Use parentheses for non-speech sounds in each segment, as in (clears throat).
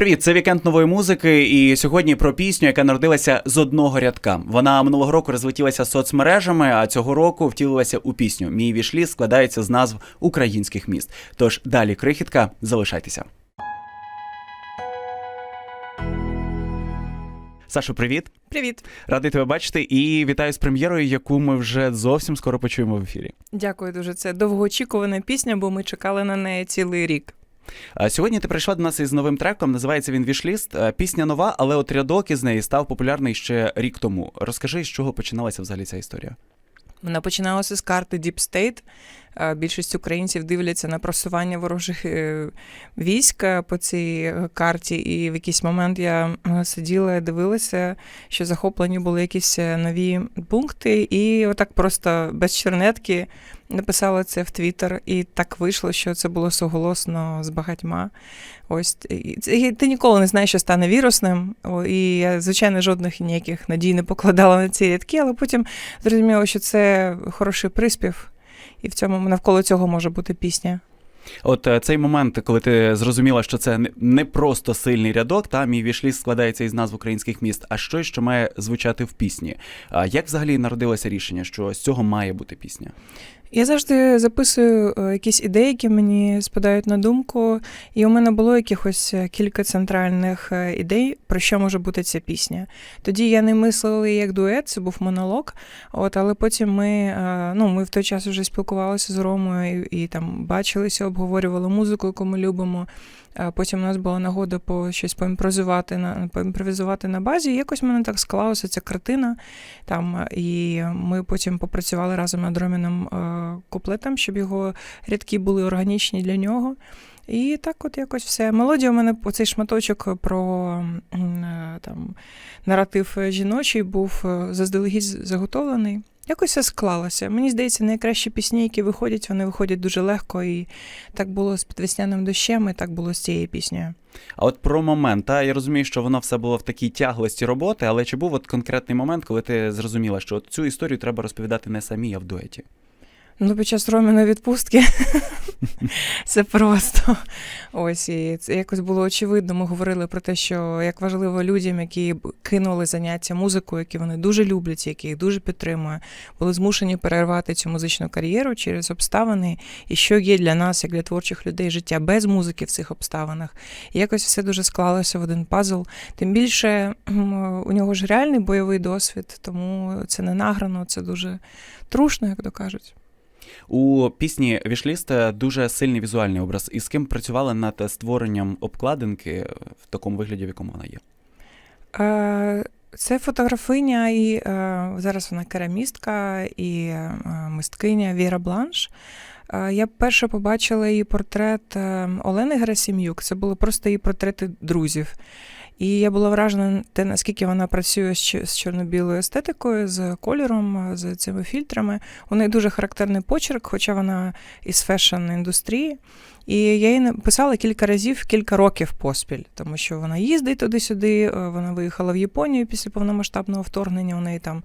Привіт, це вікенд нової музики. І сьогодні про пісню, яка народилася з одного рядка. Вона минулого року розлетілася соцмережами, а цього року втілилася у пісню. Мій вішлі складається з назв українських міст. Тож далі крихітка, залишайтеся. Сашо, привіт. Привіт, Радий тебе бачити і вітаю з прем'єрою, яку ми вже зовсім скоро почуємо в ефірі. дякую дуже. Це довгоочікувана пісня, бо ми чекали на неї цілий рік. А Сьогодні ти прийшла до нас із новим треком. Називається він Вішліст. Е, Пісня нова, але от рядок із неї став популярний ще рік тому. Розкажи, з чого починалася взагалі ця історія. Вона починалася з карти Deep State. Е, Більшість українців дивляться на просування ворожих е, військ е, по цій карті, і в якийсь момент я сиділа і дивилася, що захоплені були якісь нові пункти, і отак просто без чернетки написала це в Твіттер, і так вийшло, що це було суголосно з багатьма. Ось і ти ніколи не знаєш, що стане вірусним. І я, звичайно, жодних ніяких надій не покладала на ці рядки, але потім зрозуміла, що це хороший приспів, і в цьому навколо цього може бути пісня. От е, цей момент, коли ти зрозуміла, що це не- просто сильний рядок, та мій вішліс складається із назв українських міст, а щось, що має звучати в пісні. А як взагалі народилося рішення, що з цього має бути пісня? Я завжди записую е, якісь ідеї, які мені спадають на думку, і у мене було якихось е, кілька центральних е, ідей, про що може бути ця пісня. Тоді я не мислила як дует, це був монолог. От, але потім ми, ну, ми в той час вже спілкувалися з Ромою і, і там бачилися, обговорювали музику, яку ми любимо. Е, Потім у нас була нагода по щось поімпровізувати на поімпровізувати на базі. І якось в мене так склалася ця картина. Там е, і ми потім попрацювали разом над Роміним е, куплетом, щоб його рядки були органічні для нього. І так, от якось все. Мелодія у мене оцей шматочок про там наратив жіночий був заздалегідь заготовлений. Якось все склалося. Мені здається, найкращі пісні, які виходять, вони виходять дуже легко. І так було з підвесняним дощем, і так було з цією піснею. А от про момент, та я розумію, що воно все було в такій тяглості роботи, але чи був от конкретний момент, коли ти зрозуміла, що от цю історію треба розповідати не самі, а в дуеті? Ну, під час Роміної відпустки (laughs) це просто ось і це якось було очевидно. Ми говорили про те, що як важливо людям, які кинули заняття музикою, які вони дуже люблять, які їх дуже підтримує, були змушені перервати цю музичну кар'єру через обставини, і що є для нас, як для творчих людей, життя без музики в цих обставинах. І якось все дуже склалося в один пазл. Тим більше у нього ж реальний бойовий досвід, тому це не награно, це дуже трушно, як то кажуть. У пісні Вішліст е, дуже сильний візуальний образ. І з ким працювали над створенням обкладинки в такому вигляді, в якому вона є? Е, Це фотографиня, і е, зараз вона керамістка і е, мисткиня Віра Бланш. Я перше побачила її портрет Олени Герасим'юк. Це були просто її портрети друзів. І я була вражена те, наскільки вона працює з чорно-білою естетикою, з кольором, з цими фільтрами. У неї дуже характерний почерк, хоча вона із фешн-індустрії. І я їй написала кілька разів, кілька років поспіль, тому що вона їздить туди-сюди. е, Вона виїхала в Японію після повномасштабного вторгнення. У неї там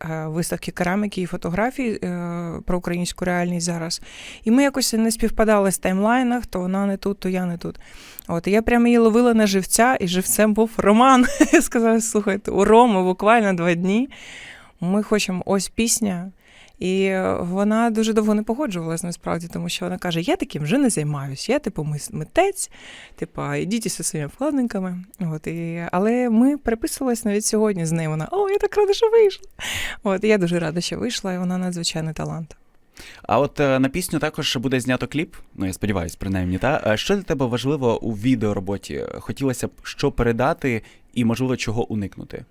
е, виставки кераміки і фотографій е, про українську реальність зараз. І ми якось не співпадали з таймлайнах, то вона не тут, то я не тут. От я прямо її ловила на живця, і живцем був Роман. (laughs) Я сказала: слухайте, у Роми буквально два дні. Ми хочемо ось пісня. І вона дуже довго не погоджувалась насправді, тому що вона каже: Я таким вже не займаюся. Я типу митець, типу, ідіть зі своїми вкладинками. От, і, але ми переписувалися навіть сьогодні з нею. Вона о, я так рада, що вийшла. От і я дуже рада, що вийшла, і вона надзвичайний талант. А от е, на пісню також буде знято кліп. Ну я сподіваюся, принаймні, та Е, що для тебе важливо у відеороботі? Хотілося б що передати і, можливо, чого уникнути?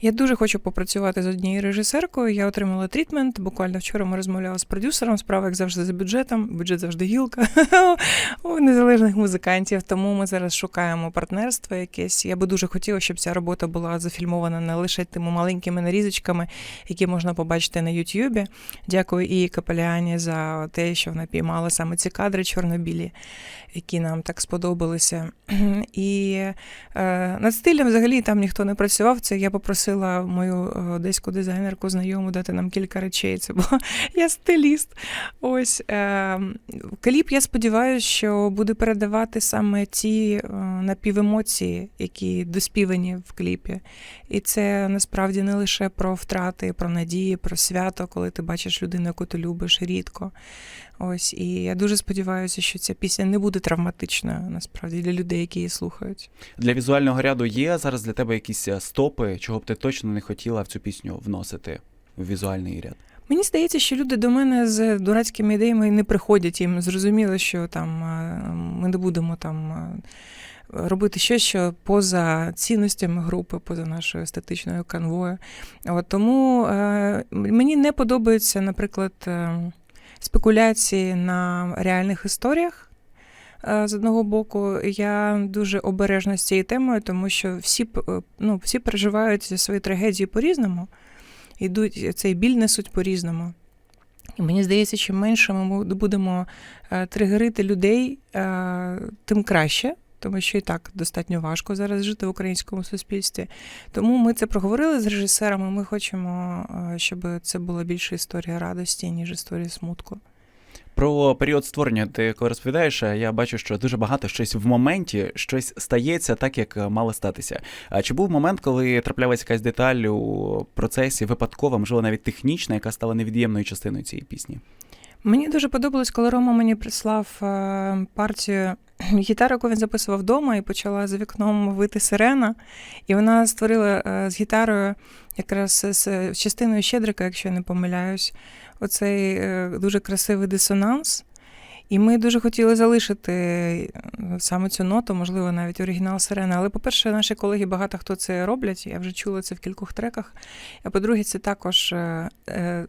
Я дуже хочу попрацювати з однією режисеркою. Я отримала трітмент. Буквально вчора ми розмовляли з продюсером. Справа, як завжди, за бюджетом. Бюджет завжди гілка (laughs) у незалежних музикантів. Тому ми зараз шукаємо партнерство якесь. Я би дуже хотіла, щоб ця робота була зафільмована не лише тими маленькими нарізочками, які можна побачити на Ютюбі. Дякую і Капеляні за те, що вона піймала саме ці кадри чорно-білі, які нам так сподобалися. (clears throat) І е, над стилем взагалі там ніхто не працював. Це я попросила мою е, одеську дизайнерку знайому дати нам кілька речей. Це була (laughs) я стиліст. Ось е, кліп, я сподіваюся, що буде передавати саме ті е, напівемоції, які доспівані в кліпі. І це насправді не лише про втрати, про надії, про свято, коли ти бачиш людину, яку ти любиш рідко. Ось і я дуже сподіваюся, що ця пісня не буде травматичною насправді для людей, які її слухають. Для візуального ряду є зараз для тебе якісь е, стопи, чого б ти точно не хотіла в цю пісню вносити в візуальний ряд. Мені здається, що люди до мене з дурацькими ідеями не приходять. Їм зрозуміло, що там е, ми не будемо там. е, Робити щось, що поза цінностями групи, поза нашою естетичною канвою. От, тому е, мені не подобаються, наприклад, спекуляції на реальних історіях. Е, З одного боку, я дуже обережна з цією темою, тому що всі, е, ну, всі переживають свої трагедії по-різному йдуть, цей біль несуть по-різному. І мені здається, чим менше ми будемо е, тригерити людей, тим краще, тому що і так достатньо важко зараз жити в українському суспільстві. Тому ми це проговорили з режисерами. Ми хочемо, е, щоб це була більше історія радості, ніж історія смутку. Про період створення ти коли розповідаєш, е, я бачу, що дуже багато щось в моменті, щось стається так, як е, мало статися. А чи був момент, коли траплялася якась деталь у процесі, випадкова, можливо, навіть технічна, яка стала невід'ємною частиною цієї пісні? Мені дуже подобалось, коли Рома мені прислав партію (clears throat) гітари, яку він записував вдома, і почала за вікном вити сирена. І вона створила е, з гітарою, якраз з частиною щедрика, якщо я не помиляюсь, оцей е, дуже красивий дисонанс. І ми дуже хотіли залишити е, саме цю ноту, можливо, навіть оригінал сирени. Але, по-перше, наші колеги багато хто це роблять. Я вже чула це в кількох треках. А по-друге, це також е, е,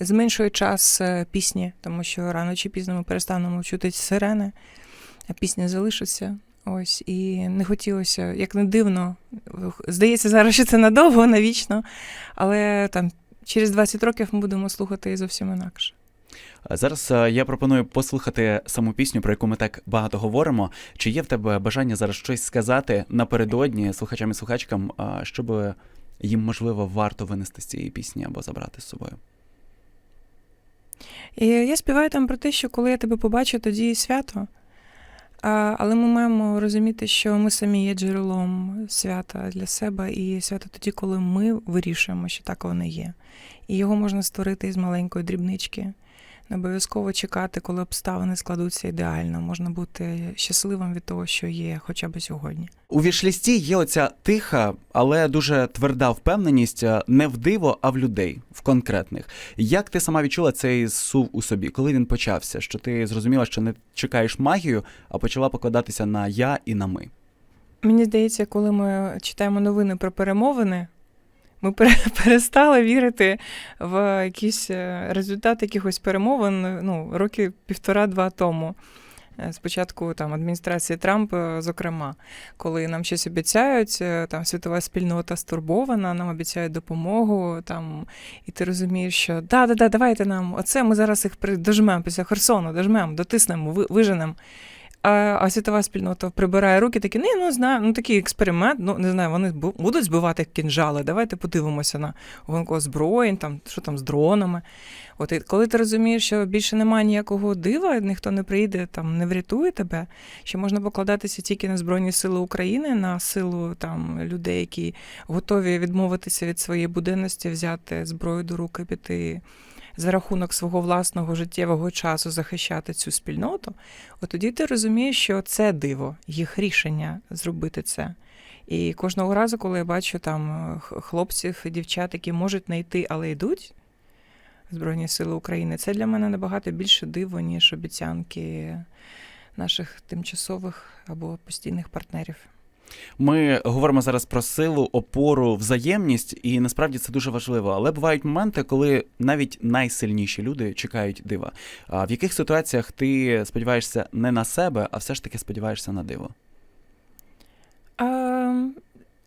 зменшує час е, пісні, тому що рано чи пізно ми перестанемо чути сирени, пісня залишиться. Ось, і не хотілося, як не дивно, здається, зараз що це надовго, навічно, але там через 20 років ми будемо слухати зовсім інакше. Зараз е, я пропоную послухати саму пісню, про яку ми так багато говоримо. Чи є в тебе бажання зараз щось сказати напередодні слухачам і слухачкам, щоб їм можливо варто винести з цієї пісні або забрати з собою? І я співаю там про те, що коли я тебе побачу, тоді свято. Але ми маємо розуміти, що ми самі є джерелом свята для себе, і свято тоді, коли ми вирішуємо, що так воно є. І його можна створити із маленької дрібнички. Не обов'язково чекати, коли обставини складуться ідеально. Можна бути щасливим від того, що є хоча б сьогодні. У вішлісті є оця тиха, але дуже тверда впевненість е, не в диво, а в людей, в конкретних. Як ти сама відчула цей сув у собі, коли він почався? Що ти зрозуміла, що не чекаєш магію, а почала покладатися на я і на ми? Мені здається, коли ми читаємо новини про перемовини, ми (laughs) перестали вірити в якийсь е, результат якихось перемовин ну, роки півтора-два тому. Е, Спочатку там адміністрації Трампа, зокрема, коли нам щось обіцяють, е, там світова спільнота стурбована, нам обіцяють допомогу, там, і ти розумієш, що да, да, да, давайте нам, оце ми зараз їх дожмемо після Херсону, дожмемо, дотиснемо, виженемо. А, світова спільнота прибирає руки, такі, не, ну знаю, ну такий експеримент, ну не знаю, вони будуть збивати кінжали. Давайте подивимося на гонку озброєнь, там що там з дронами. От і коли ти розумієш, що більше немає ніякого дива, ніхто не прийде, там не врятує тебе, що можна покладатися тільки на Збройні Сили України, на силу там людей, які готові відмовитися від своєї буденності, взяти зброю до рук і піти за рахунок свого власного життєвого часу захищати цю спільноту, от тоді ти розумієш, що це диво, їх рішення зробити це. І кожного разу, коли я бачу там е, хлопців дівчат, які можуть не але йдуть Збройні Сили України, це для мене набагато більше диво, ніж обіцянки наших тимчасових або постійних партнерів. Ми говоримо зараз про силу, опору, взаємність, і насправді це дуже важливо. Але бувають моменти, коли навіть найсильніші люди чекають дива. А в яких ситуаціях ти сподіваєшся не на себе, а все ж таки сподіваєшся на диво? А,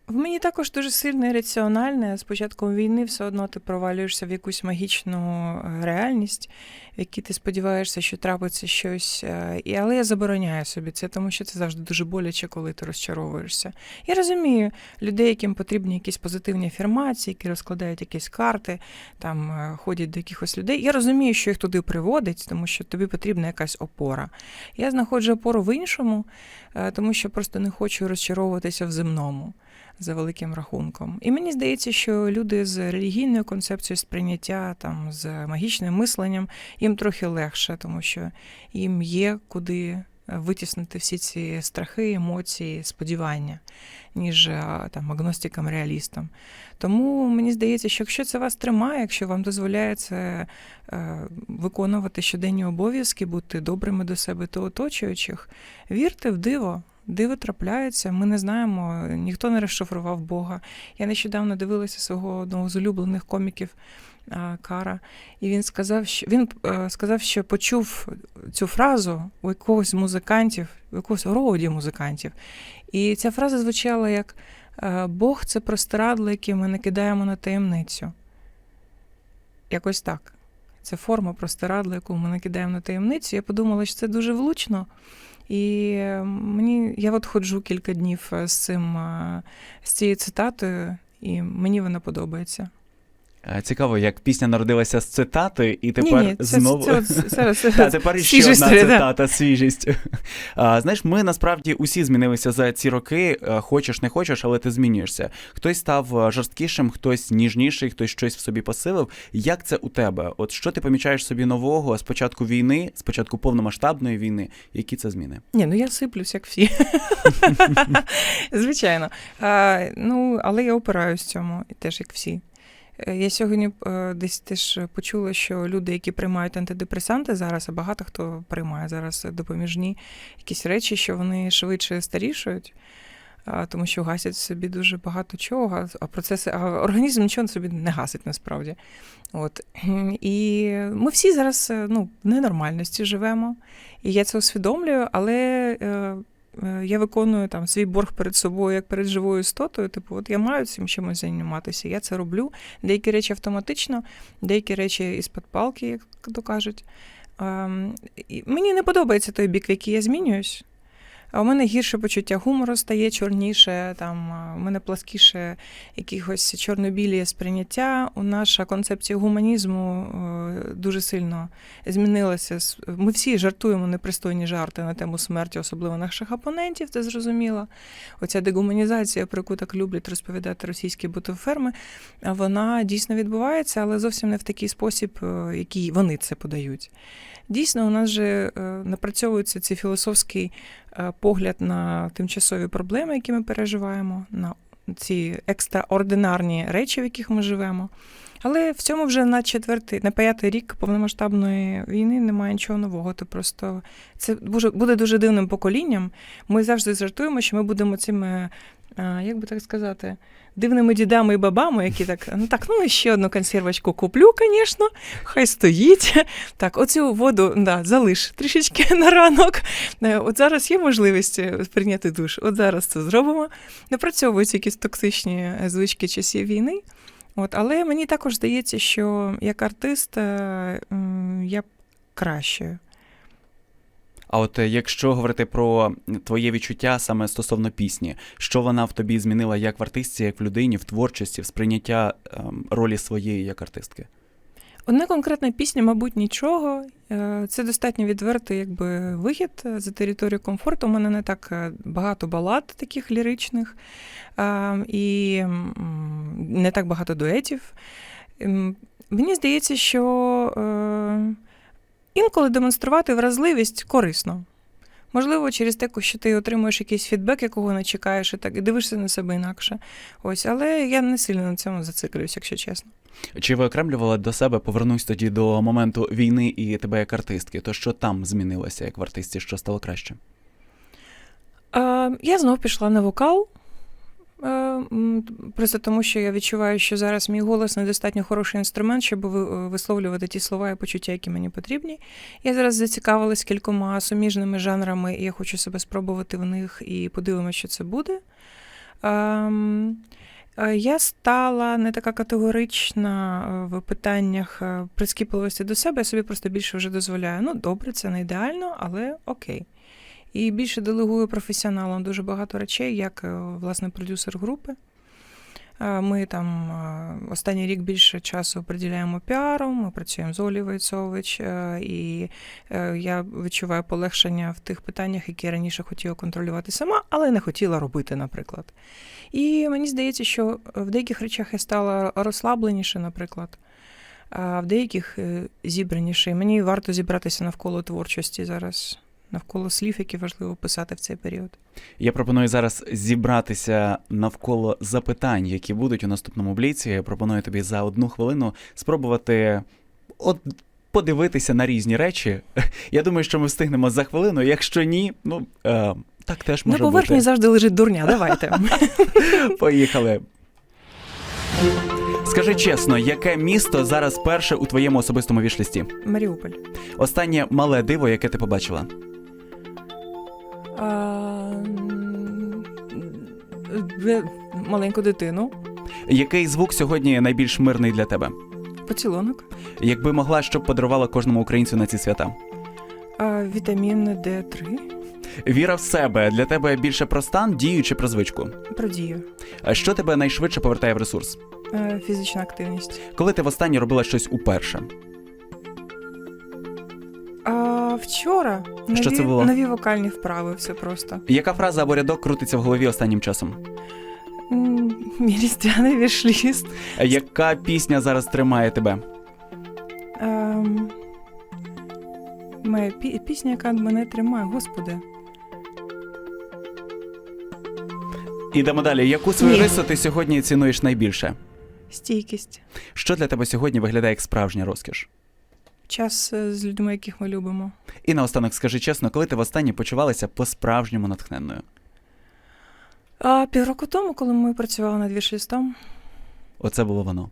В мені також дуже сильне раціональне. З початком війни все одно ти провалюєшся в якусь магічну е, реальність, в якій ти сподіваєшся, що трапиться щось. е, але я забороняю собі це, тому що це завжди дуже боляче, коли ти розчаровуєшся. Я розумію людей, яким потрібні якісь позитивні афірмації, які розкладають якісь карти, там е, ходять до якихось людей. Я розумію, що їх туди приводить, тому що тобі потрібна якась опора. Я знаходжу опору в іншому, тому що просто не хочу розчаровуватися в земному за великим рахунком. І мені здається, що люди з релігійною концепцією сприйняття, там з магічним мисленням, їм трохи легше, тому що їм є куди е, витіснити всі ці страхи, емоції, сподівання, ніж е, там агностикам, реалістам. Тому мені здається, що якщо це вас тримає, якщо вам дозволяє це е, виконувати щоденні обов'язки, бути добрими до себе та оточуючих, вірте в диво. Диво трапляється, ми не знаємо, ніхто не розшифрував Бога. Я нещодавно дивилася свого одного з улюблених коміків Кара, і він сказав, що він е, сказав, що почув цю фразу у якогось музикантів, у якогось роді музикантів. І ця фраза звучала як е, Бог це простирадло, яке ми накидаємо на таємницю. Якось так. Це форма простирадла, яку ми накидаємо на таємницю. Я подумала, що це дуже влучно. І мені я от ходжу кілька днів е, з цим е, з цією цитатою, і мені вона подобається. Е, Цікаво, як пісня народилася з цитати, і тепер ні, ні, це, знову. це, (laughs) це, тепер ще одна да. цитата, свіжість. (laughs) А, знаєш, ми насправді усі змінилися за ці роки. Е, Хочеш, не хочеш, але ти змінюєшся. Хтось став е, жорсткішим, хтось ніжніший, хтось щось в собі посилив. Як це у тебе? От що ти помічаєш собі нового з початку війни, з початку повномасштабної війни? Які це зміни? Ні, ну я сиплюсь, як всі. (laughs) Звичайно. А, ну, але я опираюсь цьому, теж як всі. Е, Я сьогодні е, десь теж почула, що люди, які приймають антидепресанти зараз, а багато хто приймає зараз допоміжні якісь речі, що вони швидше старішують, тому що гасять в собі дуже багато чого, а процеси, а організм нічого собі не гасить насправді. От. І ми всі зараз е, ну, в ненормальності живемо. І я це усвідомлюю, але я виконую там свій борг перед собою як перед живою істотою. Типу, от я маю цим чимось займатися. Я це роблю. Деякі речі автоматично, деякі речі із-під палки, як то кажуть. Ем, мені не подобається той бік, в який я змінююсь. А у мене гірше почуття гумору стає чорніше, там у мене пласкіше якихось чорно-білі сприйняття. У наша концепція гуманізму е, дуже сильно змінилася. Ми всі жартуємо непристойні жарти на тему смерті, особливо наших опонентів, це зрозуміло. Оця дегуманізація, про яку так люблять розповідати російські бутоферми, вона дійсно відбувається, але зовсім не в такий спосіб, е, який вони це подають. Дійсно, у нас же е, напрацьовується цей філософський погляд на тимчасові проблеми, які ми переживаємо, на ці екстраординарні речі, в яких ми живемо. Але в цьому вже на четвертий, на п'ятий рік повномасштабної війни немає нічого нового. То просто це буде дуже дивним поколінням. Ми завжди жартуємо, що ми будемо цими, е, як би так сказати, дивними дідами і бабами, які так, ну так, ну ще одну консервочку куплю, звісно, хай стоїть. Так, оцю воду да, залиш трішечки (laughs) на ранок. Е, От зараз є можливість е, прийняти душ. От зараз це зробимо. Напрацьовуються якісь токсичні е, звички часів війни. От, але мені також здається, що як артист я кращою. А от е, якщо говорити про твоє відчуття саме стосовно пісні, що вона в тобі змінила як в артистці, як в людині, в творчості, в сприйняття ем, ролі своєї як артистки? Одна конкретна пісня, мабуть, нічого. Е, Це достатньо відвертий якби, вихід е, за територію комфорту. У мене не так багато балад таких ліричних е, і не так багато дуетів. Ем, Мені здається, що інколи демонструвати вразливість корисно. Можливо, через те, що ти отримуєш якийсь фідбек, якого не чекаєш, і так і дивишся на себе інакше. Ось, але я не сильно на цьому зациклююсь, якщо чесно. Чи виокремлювала до себе, повернусь тоді до моменту війни і тебе як артистки, то що там змінилося як в артисті, що стало краще? Е, я знов пішла на вокал. Е, Просто тому, що я відчуваю, що зараз мій голос недостатньо хороший інструмент, щоб ви- висловлювати ті слова і почуття, які мені потрібні. Я зараз зацікавилась кількома суміжними жанрами, і я хочу себе спробувати в них і подивимося, що це буде. Ем, е, Я стала не така категорична е, в питаннях е, прискіпливості до себе. Я собі просто більше вже дозволяю. Ну, добре, це не ідеально, але окей. І більше делегую професіоналам дуже багато речей, як е, власне продюсер групи. Е, Ми там е, останній рік більше часу приділяємо піару, ми працюємо з Олі Войцович, і я відчуваю полегшення в тих питаннях, які раніше хотіла контролювати сама, але не хотіла робити, наприклад. І мені здається, що в деяких речах я стала розслабленіше, наприклад, а в деяких зібраніше. Мені варто зібратися навколо творчості зараз, навколо слів, які важливо писати в цей період. Я пропоную зараз зібратися навколо запитань, які будуть у наступному бліці. Я пропоную тобі за одну хвилину спробувати от подивитися на різні речі. (laughs) Я думаю, що ми встигнемо за хвилину. Якщо ні, ну е, так теж На може поверхні бути. завжди лежить дурня. Давайте. (laughs) Поїхали. Скажи чесно, яке місто зараз перше у твоєму особистому вішлісті? Маріуполь. Останнє мале диво, яке ти побачила? А, Маленьку дитину. Який звук сьогодні найбільш мирний для тебе? Поцілунок. Якби могла, що б подарувала кожному українцю на ці свята? А, Вітамін Д3. Віра в себе для тебе більше про стан, дію чи про звичку? Про дію. Що тебе найшвидше повертає в ресурс? Е, Фізична активність. Коли ти востаннє робила щось уперше? А, вчора нові, Що це було? нові вокальні вправи, все просто. Яка фраза або рядок крутиться в голові останнім часом? М, Мій різдвяний вішліст. Яка пісня зараз тримає тебе? Ем, Моя пі- пісня, яка мене тримає, господи. Ідемо далі. Яку свою Ні. рису ти сьогодні цінуєш найбільше? Стійкість. Що для тебе сьогодні виглядає як справжня розкіш? Час е, з людьми, яких ми любимо. І наостанок скажи чесно, коли ти востаннє почувалася по-справжньому натхненною? А півроку тому, коли ми працювали над вішлістом, Оце було воно.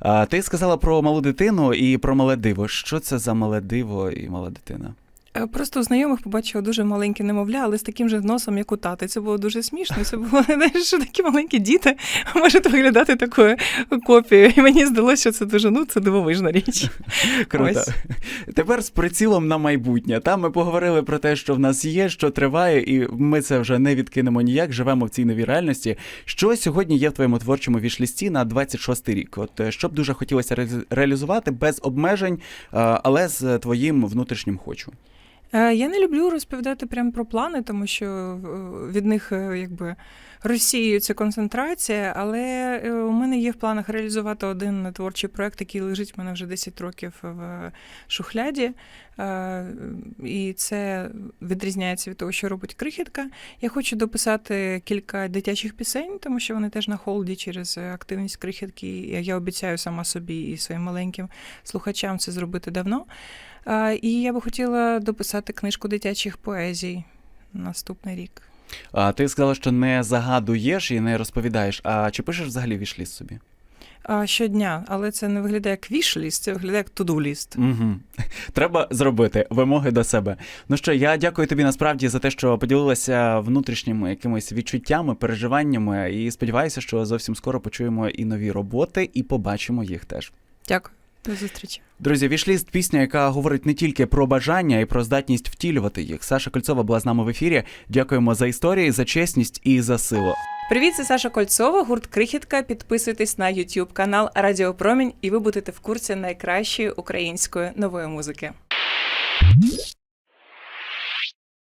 А, ти сказала про малу дитину і про мале диво. Що це за мале диво і мала дитина? Е, просто у знайомих побачила дуже маленьке немовля, але з таким же носом, як у тати. Це було дуже смішно. Це було (laughs) знаєш, що такі маленькі діти (laughs) можуть виглядати такою копією. І мені здалося, що це дуже ну, це дивовижна річ. (laughs) Круто. Ось. Тепер з прицілом на майбутнє. Там ми поговорили про те, що в нас є, що триває, і ми це вже не відкинемо ніяк. Живемо в цій новій реальності. Що сьогодні є в твоєму творчому вішлісті на 26-й рік? От е, що б дуже хотілося ре- реалізувати без обмежень, е, але з твоїм внутрішнім хочу. Е, Я не люблю розповідати прямо про плани, тому що е, від них е, якби розсіюється концентрація. Але е, у мене є в планах реалізувати один творчий проект, який лежить в мене вже 10 років в шухляді. Е, І це відрізняється від того, що робить крихітка. Я хочу дописати кілька дитячих пісень, тому що вони теж на холді через активність крихітки. Я обіцяю сама собі і своїм маленьким слухачам це зробити давно. І я би хотіла дописати книжку дитячих поезій наступний рік. А ти сказала, що не загадуєш і не розповідаєш. А чи пишеш взагалі вішліст собі? А, Щодня, але це не виглядає як вішліст, це виглядає як туду-ліст. Угу. (laughs) Треба зробити вимоги до себе. Ну що, я дякую тобі насправді за те, що поділилася внутрішніми якимись відчуттями, переживаннями, і сподіваюся, що зовсім скоро почуємо і нові роботи, і побачимо їх теж. Дякую. До зустрічі. Друзі, вішліст пісня, яка говорить не тільки про бажання і про здатність втілювати їх. Саша Кольцова була з нами в ефірі. Дякуємо за історії, за чесність і за силу. Привіт, це Саша Кольцова, гурт Крихітка. Підписуйтесь на YouTube канал Радіо Промінь, і ви будете в курсі найкращої української нової музики.